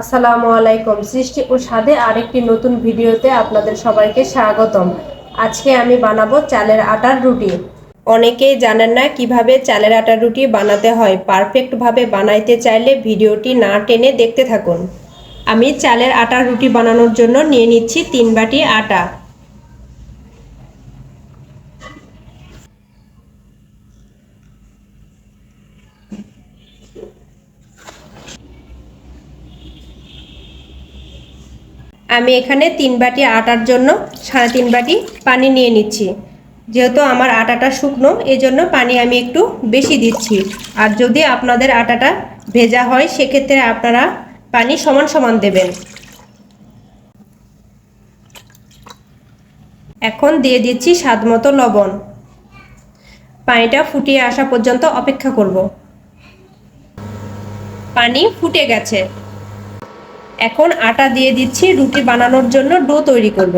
আসসালামু আলাইকুম। সৃষ্টি ও স্বাদে আরেকটি নতুন ভিডিওতে আপনাদের সবাইকে স্বাগতম। আজকে আমি বানাবো চালের আটার রুটি। অনেকেই জানেন না কীভাবে চালের আটার রুটি বানাতে হয়। পারফেক্টভাবে বানাইতে চাইলে ভিডিওটি না টেনে দেখতে থাকুন। আমি চালের আটার রুটি বানানোর জন্য নিয়ে নিচ্ছি তিন বাটি আটা। আমি এখানে তিন বাটি আটার জন্য সাড়ে তিন বাটি পানি নিয়ে নিচ্ছি। যেহেতু আমার আটাটা শুকনো এই জন্য পানি আমি একটু বেশি দিচ্ছি। আর যদি আপনাদের আটাটা ভেজা হয়, সেক্ষেত্রে আপনারা পানি সমান সমান দেবেন। এখন দিয়ে দিচ্ছি স্বাদ মতো লবণ। পানিটা ফুটিয়ে আসা পর্যন্ত অপেক্ষা করব। পানি ফুটে গেছে। এখন আটা দিয়ে দিচ্ছি, রুটি বানানোর জন্য ডো তৈরি করব।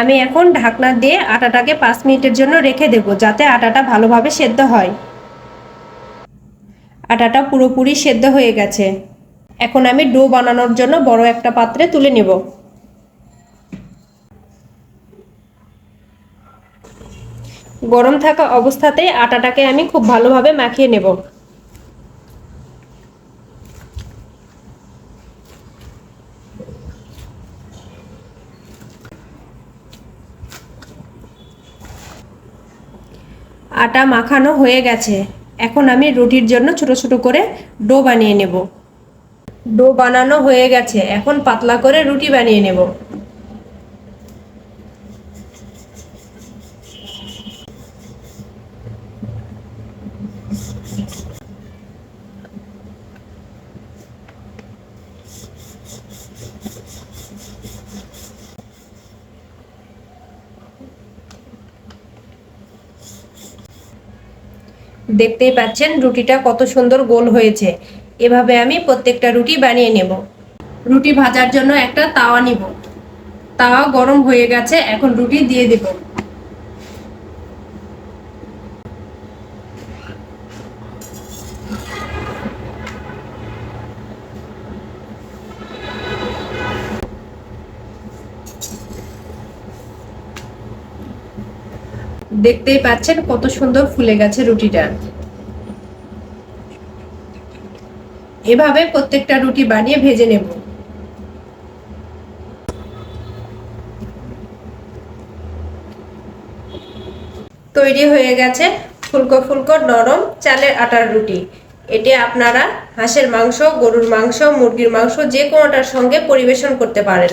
আমি এখন ঢাকনা দিয়ে আটাটাকে পাঁচ মিনিটের জন্য রেখে দেব, যাতে আটাটা ভালোভাবে সেদ্ধ হয়। আটাটা পুরোপুরি সেদ্ধ হয়ে গেছে। এখন আমি ডো বানানোর জন্য বড় একটা পাত্রে তুলে নেব। গরম থাকা অবস্থাতে আটাটাকে আমি খুব ভালোভাবে মাখিয়ে নেব। আটা মাখানো হয়ে গেছে। এখন আমি রুটির জন্য ছোট ছোট করে ডো বানিয়ে নেব। ডো বানানো হয়ে গেছে। এখন পাতলা করে রুটি বানিয়ে নেব। দেখতেই পাচ্ছেন রুটিটা কত সুন্দর গোল হয়েছে। এভাবে আমি প্রত্যেকটা রুটি বানিয়ে নেব। রুটি ভাজার জন্য একটা তাওয়া নিব। তাওয়া গরম হয়ে গেছে, এখন রুটি দিয়ে দেব। দেখতেই পাচ্ছেন কত সুন্দর ফুলে গেছে রুটিটা। এভাবে প্রত্যেকটা রুটি বানিয়ে ভেজে নেব। তৈরি হয়ে গেছে ফুলকো ফুলকো নরম চালের আটার রুটি। এটি আপনারা হাঁসের মাংস, গরুর মাংস, মুরগির মাংস যে কোনোটার সঙ্গে পরিবেশন করতে পারেন।